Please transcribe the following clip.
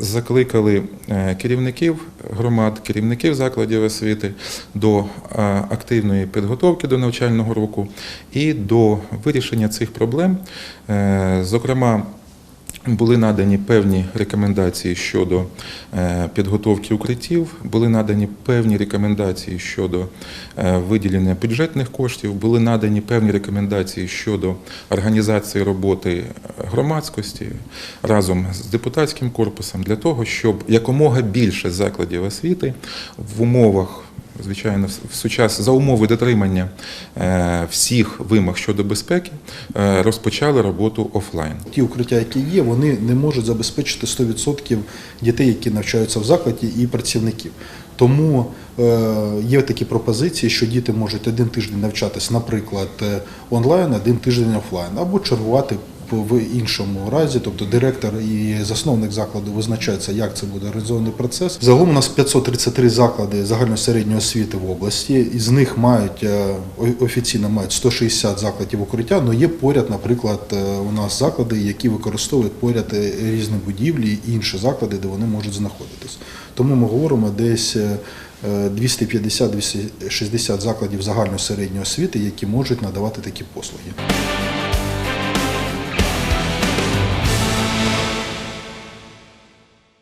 закликали е, керівників громад, керівників закладів освіти до е, активної підготовки до навчального року і до вирішення цих проблем. Е, Зокрема, були надані певні рекомендації щодо е, підготовки укриттів, були надані певні рекомендації щодо е, виділення бюджетних коштів, були надані певні рекомендації щодо організації роботи громадськості разом з депутатським корпусом для того, щоб якомога більше закладів освіти в умовах. Звичайно, в сучас за умови дотримання е, всіх вимог щодо безпеки е, розпочали роботу офлайн. Ті укриття, які є, вони не можуть забезпечити 100% дітей, які навчаються в закладі, і працівників. Тому е, є такі пропозиції, що діти можуть один тиждень навчатись, наприклад, онлайн, один тиждень офлайн, або чергувати в іншому разі, тобто директор і засновник закладу визначаються, як це буде організований процес. Загалом у нас 533 заклади загальної середньої освіти в області. Із них мають е, офіційно мають 160 закладів укриття. але є поряд, наприклад, е, у нас заклади, які використовують поряд е, різні будівлі і інші заклади, де вони можуть знаходитись. Тому ми говоримо десь. е, 250-260 закладів загальної середньої освіти, які можуть надавати такі послуги.